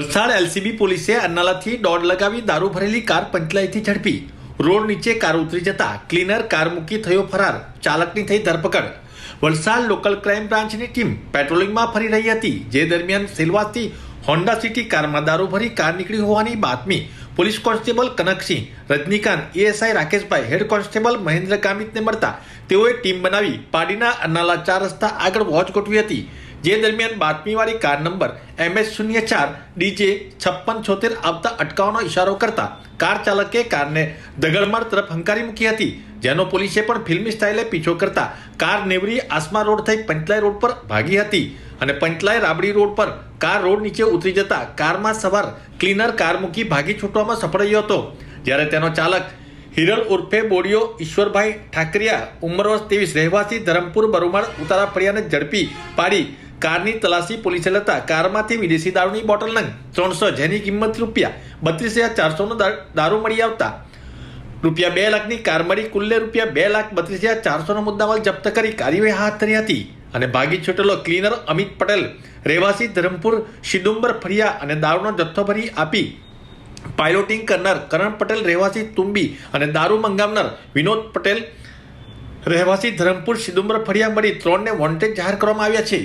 Valsad LCB પોલીસે અન્નાલાથી દોડ લગાવી દારૂ ભરેલી કાર પંચલાઈથી ઝડપી. રોડ નીચે કાર ઉતરી જતા ક્લીનર કાર મૂકી થયો ફરાર. ચાલકની થઈ ધરપકડ. વલસાડ લોકલ ક્રાઇમ બ્રાન્ચની ટીમ પેટ્રોલિંગમાં ફરી રહી હતી. જે દરમિયાન સેલવાસથી હોન્ડા સિટી કારમાં દારૂ ભરી કાર નીકળી હોવાની બાતમી police constable Kanaksinh, Rajnikant, ASI Rakeshbhai, head constable Mahendra કામિતને મળતા તેઓએ ટીમ બનાવી પાડીના અન્નાલા ચાર રસ્તા આગળ વોચ ગોઠવી હતી. જે દરમિયાન બાતમીવાળી કાર નંબર એમએસ શૂન્ય ચાર ડીજે છપ્પન છોતેર આવતા અટકાવવાનો ઇશારો કરતા કાર ચાલકે કારને દગડમાળ તરફ હંકારી મૂકી હતી, જેનો પોલીસે પણ ફિલ્મી સ્ટાઇલે પીછો કરતા કાર નેવરી આસમા રોડ થઈ પંચલાય રોડ પર ભાગી હતી અને પંચલાય રાબડી રોડ પર કાર રોડ નીચે ઉતરી જતા કારમાં સવાર ક્લીનર કાર મૂકી ભાગી છૂટવામાં સફળ રહ્યો હતો. જ્યારે તેનો ચાલક હિરલ ઉર્ફે બોડિયો ઈશ્વરભાઈ ઠાકરિયા ઉંમર વર્ષ ત્રેવીસ, રહેવાસી ધરમપુર બરુમાળ ઉતારા ફળિયાને ઝડપી પાડી કારની તલાશી પોલીસે લેતા કારમાંથી વિદેશી દારૂની બોટલ નંગ ત્રણસો જેની કિંમત રૂપિયા બત્રીસ હજાર ચારસોનો દારૂ મળી આવતા. રૂપિયા બે લાખની કાર મળી કુલ્લે રૂપિયા બે લાખ બત્રીસ હજાર ચારસોનો મુદ્દામાલ જપ્ત કરી કાર્યવાહી હાથ ધરી હતી. અને ભાગી છૂટેલો ક્લીનર અમિત પટેલ રહેવાસી ધરમપુર શિદુંબર ફરિયા અને દારૂનો જથ્થો ભરી આપી. પાયલોટિંગ કરનાર કરણ પટેલ રહેવાસી તુંબી અને દારૂ મંગાવનાર વિનોદ પટેલ રહેવાસી ધરમપુર, સિદુંબર ફરિયા મળી ત્રણને વોન્ટેડ જાહેર કરવામાં આવ્યા છે.